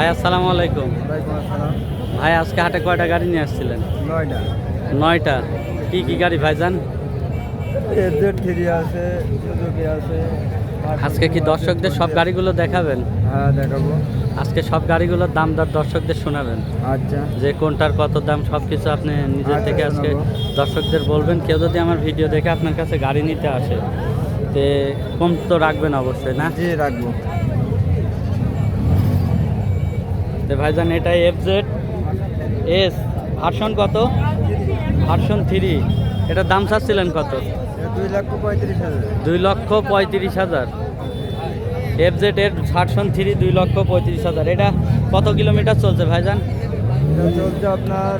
ভাই আসসালামু আলাইকুম। ভাই আজকে হাটে কয়টা গাড়ি নিয়ে আসছিলেন? নয়টা। নয়টা। কি কি গাড়ি ভাই যান আছে আছে আজকে কি দর্শকদের সব গাড়িগুলো দেখাবেন? হ্যাঁ দেখাবো। আজকে সব গাড়িগুলোর দাম দর দর্শকদের শোনাবেন। আচ্ছা। যে কোনটার কত দাম সব কিছু আপনি নিজের আচ্ছা, থেকে আজকে দর্শকদের বলবেন। কেউ যদি আমার ভিডিও দেখে আপনার কাছে গাড়ি নিতে আসে তে কম তো রাখবেন অবশ্যই না? জি রাখব। ভাইজান, এটা এফ জেড এস ভার্সন কত? ভার্সন থ্রি এটার দাম চাচ্ছিলেন কত? দুই লক্ষ পঁয়ত্রিশ হাজার। দুই লক্ষ পঁয়ত্রিশ হাজার এফ জেড এর ভার্সন থ্রি দুই লক্ষ পঁয়ত্রিশ হাজার। এটা কত কিলোমিটার চলছে ভাইজান? চলছে আপনার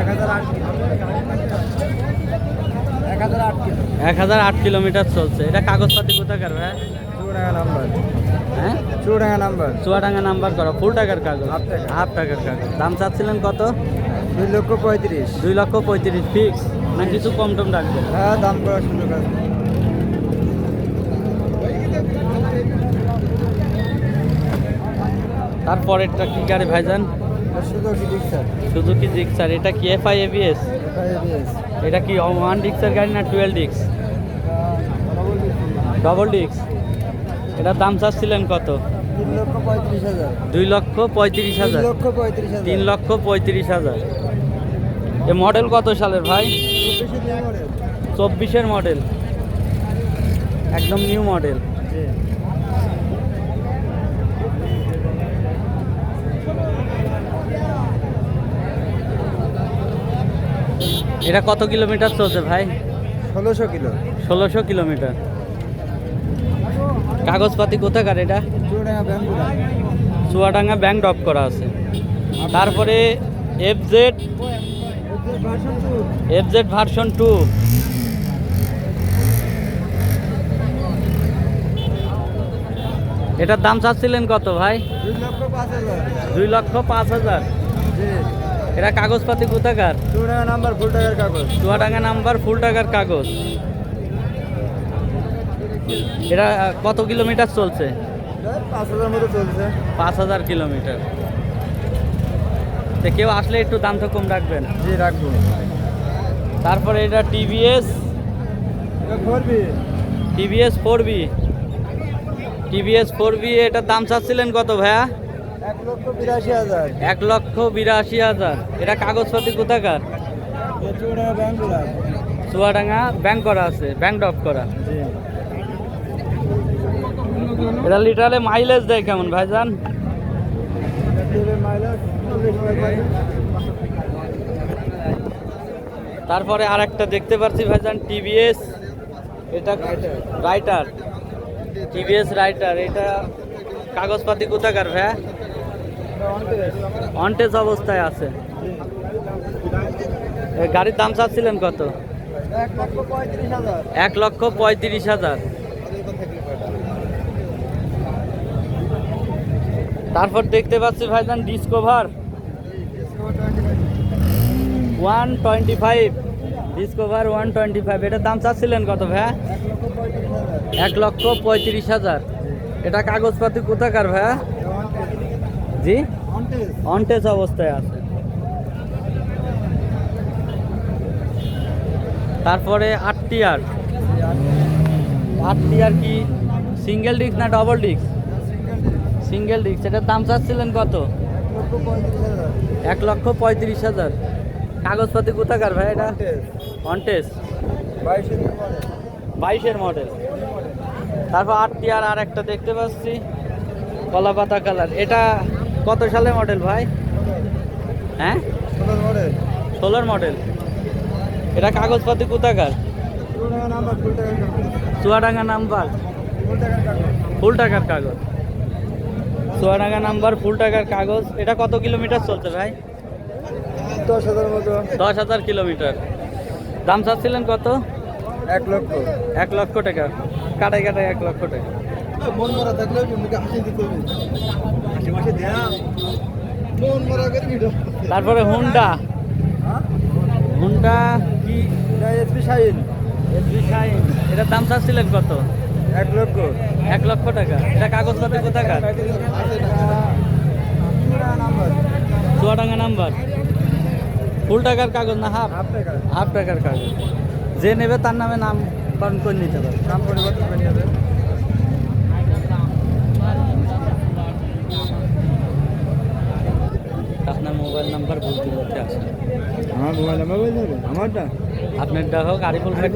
এক হাজার আট এক হাজার আট কিলো এক হাজার আট কিলোমিটার চলছে। এটা কাগজপাতি কোথাকার ভাই চুয়াডাঙ্গা নাম্বার। হ্যাঁ? চুয়াডাঙ্গা নাম্বার। চুয়াডাঙ্গা নাম্বার করা। ফুল টাকার কাগজ। হাফ। হাফ টাকার কাগজ। দাম চাচ্ছিলেন কত? দুই লক্ষ পঁয়ত্রিশ। দুই লক্ষ পঁয়ত্রিশ ফিক্স না কিছু কম টম রাখবেন হ্যাঁ দাম করার সুযোগ আছে। তারপরেরটা কি গাড়ি ভাইজান? সুযোগ রিক্সার সুজুকি জিক্সার এটা কি এফআই এবিএস এটা কি ওয়ান ডিক্সের গাড়ি না টুয়েলভ ডিক্স ডবল ডিক্স এটার দাম চাচ্ছিলেন কত? দুই লক্ষ পঁয়ত্রিশ হাজার। তিন লক্ষ পঁয়ত্রিশ হাজার। এ মডেল কত সালের ভাই? চব্বিশের মডেল একদম নিউ মডেল এটা কত কিলোমিটার চলছে ভাই? ষোলোশো কিলো। ষোলোশো কিলোমিটার। কাগজপাতি কোথাকার এটা? চুয়াডাঙ্গা ব্যাংক ড্রপ করা আছে। তারপরে F Z F Z version two এটার দাম চাচ্ছিলেন কত ভাই? দুই লক্ষ পাঁচ হাজার। এটা কাগজপাতি কোথাকার? চুয়াডাঙ্গা নাম্বার ফুল টাকার কাগজ। চুয়াডাঙ্গা নাম্বার ফুল টাকার কাগজ। এটা আহ, কত কিলোমিটার চলছে? পাঁচ হাজার মতো চলছে। পাঁচ হাজার কিলোমিটার। তো কেউ আসলে একটু দাম তো কম রাখবেন। জি রাখব। তারপরে এটা TVS. TVS four B. TVS four B এটার দাম চাচ্ছিলেন কত ভাইয়া? এক লক্ষ বিরাশি হাজার। এটা কাগজপাতি কোথাকার? চুয়াডাঙ্গা ব্যাংক করা আছে ব্যাংক ড্রপ করা। এটা লিটারে মাইলেজ দেয় কেমন ভাইজান। তারপরে আর একটা দেখতে পাচ্ছি ভাইজান টিভিএস এটা রাইটার টিভিএস রাইটার এটা কাগজপাতি কোথাকার অনটেস্ট। অনটেজ অবস্থায় আছে। গাড়ির দাম চাচ্ছিলেন কত? এক লক্ষ পঁয়ত্রিশ হাজার। তারপর দেখতে পাচ্ছি ভাই ভাইজান Discover one twenty five. Discover one twenty five. এটার দাম চাচ্ছিলেন কত ভাইয়া? এক লক্ষ পঁয়ত্রিশ হাজার। এটা কাগজপাতি কোথাকার ভাইয়া? জি। অনটেজ অবস্থায় আছে। তারপরে আটটি আর আটটি আর কি? সিঙ্গেল ডিস্ক না ডবল ডিস্ক সিঙ্গেল ডিস্ক এটার দাম চাচ্ছিলেন কত? এক লক্ষ পঁয়ত্রিশ হাজার। কাগজপাতি কোথাকার ভাই এটা। অনটেজ বাইশের মডেল তারপর আটটি আর আর একটা দেখতে পাচ্ছি। কলা পাতা কালার এটা কত সালে মডেল ভাই? হ্যাঁ? ষোলোর মডেল। এটা কাগজপাতি কোথাকার? চুয়াডাঙ্গা নাম্বার। ফুল টাকার কাগজ। চুয়াডাঙ্গা নাম্বার ফুল টাকার কাগজ। এটা কত কিলোমিটার চলছে ভাই? দশ হাজার মতো। দশ হাজার কিলোমিটার। দাম চাচ্ছিলেন কত? এক লক্ষ। এক লক্ষ টাকা। কাটাই কাটাই এক লক্ষ টাকা। মন মারা থাকলে হাসি দিতে হবে। মাসি দেয়া মন মারা করে তারপরে হুন্ডা। হুন্ডা কি? এটা এসপি শাহিন। এসবি শাইন এটার দাম চাচ্ছিলেন কত? এক লক্ষ। এক লক্ষ টাকা। এটা কাগজপাতি কোথাকার? চুয়াডাঙ্গা নাম্বার। ফুল টাকার কাগজ না হাফ? হাফ টাকার। কাগজ। যে নেবে তার নামে নাম পালন করে নিতে পারবে নাম পরিবর্তন করে নিয়ে যাবে আপনার মোবাইল নাম্বার বলতে বলতে আসেন আমার মোবাইল নাম্বার বলতে হবে আমারটা? আপনারটা হোক আরিফুল ভাই